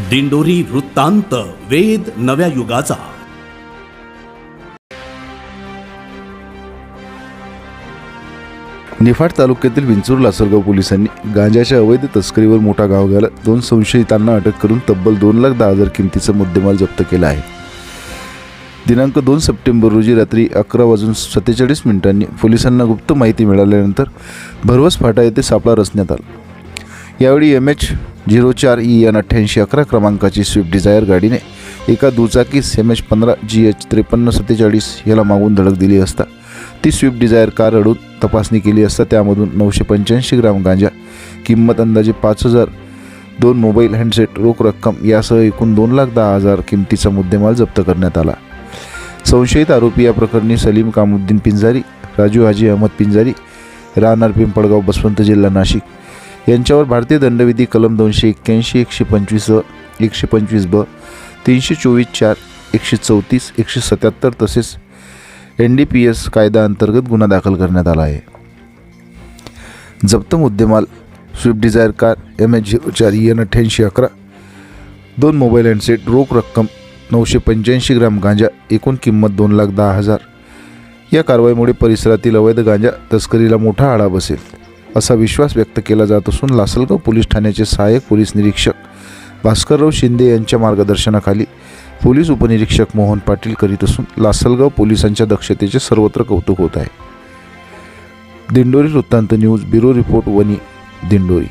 दिंडोरी वृत्तांत वेद नव्या युगाचा. निफाड तालुक्यातील विंचूर लासलगाव पोलिसांनी गांजाच्या अवैध तस्करीवर मोठा गाव घालत दोन संशयितांना अटक करून तब्बल दोन लाख दहा हजार किमतीचा मुद्देमाल जप्त केला आहे. दिनांक दोन सप्टेंबर रोजी रात्री अकरा वाजून सत्तेचाळीस मिनिटांनी पोलिसांना गुप्त माहिती मिळाल्यानंतर भरवस फाटा येथे सापळा रचण्यात आला. यावेळी एम एच झिरो चार e ई एन अठ्ठ्याऐंशी अकरा क्रमांकाची स्विफ्ट डिझायर गाडीने एका दुचाकीस एम एच पंधरा जी एच त्रेपन्न सत्तेचाळीस याला मागून धडक दिली असता. ती स्विफ्ट डिझायर कार अडून तपासणी केली असता. त्यामधून नऊशे पंच्याऐंशी ग्राम गांजा किंमत अंदाजे पाच हजार दोन मोबाईल हँडसेट रोख रक्कम यासह एकूण दोन लाख दहा हजार किमतीचा मुद्देमाल जप्त करण्यात आला. संशयित आरोपी या प्रकरणी सलीम कामुद्दीन पिंजारी राजू हाजी अहमद पिंजारी राहणार पिंपळगाव बसवंत जिल्हा नाशिक यांच्यावर भारतीय दंडविधी कलम दोनशे एक्क्याऐंशी एकशे पंचवीस अ एकशे पंचवीस ब तीनशे चोवीस चार एकशे चौतीस एकशे सत्याहत्तर तसेच एन डी पी एस कायदा अंतर्गत गुन्हा दाखल करण्यात आला आहे. जप्त मुद्देमाल Swift Dzire car M H zero चार एन अठ्ठ्याऐंशी अकरा दोन मोबाईल हँडसेट रोख रक्कम नऊशे पंच्याऐंशी ग्राम गांजा एकूण किंमत दोन लाख दहा हजार. या कारवाईमुळे परिसरातील अवैध गांजा तस्करीला मोठा आळा बसेल. असा विश्वास व्यक्त केला जात असून लासलगाव पोलीस ठाण्याचे सहाय्यक पोलीस निरीक्षक भास्करराव शिंदे यांच्या मार्गदर्शनाखाली पोलीस उपनिरीक्षक मोहन पाटील करीत असून लासलगाव पोलिसांच्या दक्षतेचे सर्वत्र कौतुक होत आहे. दिंडोरी वृत्तांत news bureau report Vani Dindori.